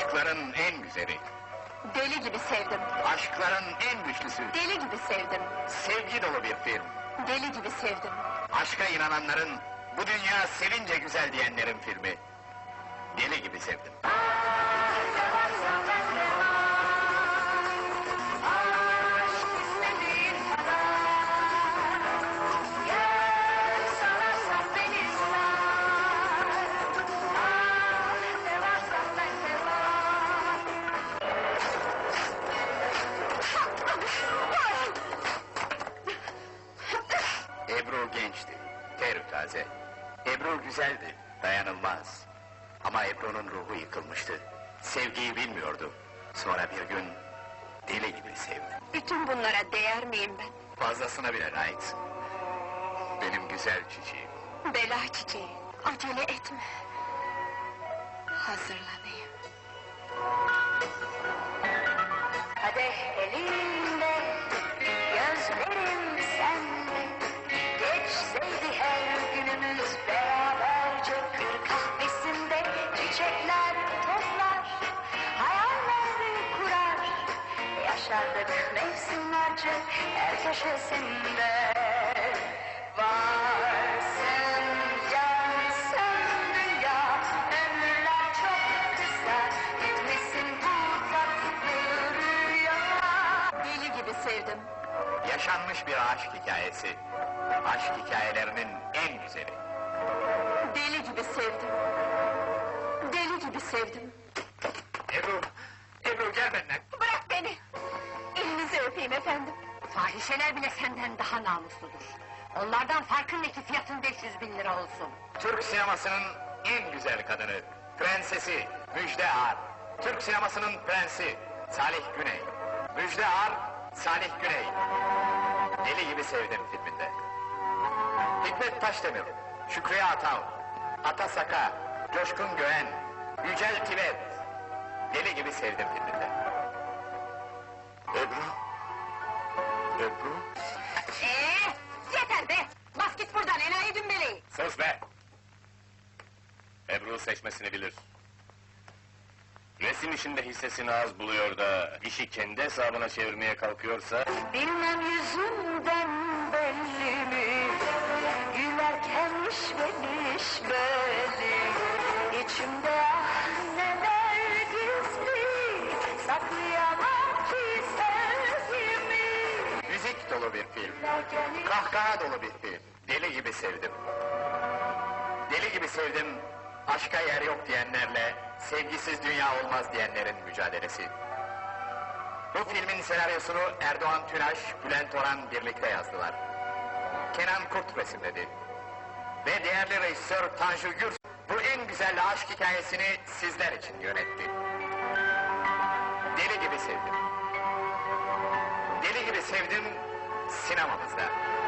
Aşkların en güzeli, Deli gibi sevdim. aşkların en güçlüsü, Deli gibi sevdim. sevgi dolu bir film. Deli gibi sevdim. Aşka inananların, bu dünya sevince güzel diyenlerin filmi. Deli gibi sevdim. Ter taze. Ebru güzeldi, dayanılmaz. Ama Ebru'nun ruhu yıkılmıştı. Sevgiyi bilmiyordu. Sonra bir gün deli gibi sevdi. Bütün bunlara değer miyim ben? Fazlasına bile layıksın. Benim güzel çiçeğim. Bela çiçeği. Acele etme. Hazırlanayım. Yaşardık mevsimlerce her köşesinde Varsın yansın dünya Ömürler çok kısa Gitmesin bu tatlı rüya Deli gibi sevdim. Yaşanmış bir aşk hikayesi. Aşk hikayelerinin en güzeli. Deli gibi sevdim. Deli gibi sevdim. Fahişeler bile senden daha namusludur. Onlardan farkın ne ki fiyatın 500 bin lira olsun. Türk sinemasının en güzel kadını, prensesi Müjde Ar. Türk sinemasının prensi Salih Güney. Müjde Ar, Salih Güney. Deli gibi sevdim filminde. Hikmet Taşdemir, Şükriye Atav, Ata Saka, Coşkun Göğen, Yücel Tibet. Deli gibi sevdim filminde. Ebru? Ebru? Ee, yeter be! Bas git buradan enayi dümbeli! Sus be! Ebru seçmesini bilir. Resim işinde hissesini az buluyor da... ...işi kendi hesabına çevirmeye kalkıyorsa... Bilmem yüzünden dolu bir film. Kahkaha dolu bir film. Deli gibi sevdim. Deli gibi sevdim. Aşka yer yok diyenlerle, sevgisiz dünya olmaz diyenlerin mücadelesi. Bu filmin senaryosunu Erdoğan Tünaş, Bülent Orhan birlikte yazdılar. Kenan Kurt resimledi. Ve değerli rejisör Tanju Gürs, bu en güzel aşk hikayesini sizler için yönetti. Deli gibi sevdim. Deli gibi sevdim sinemamızda.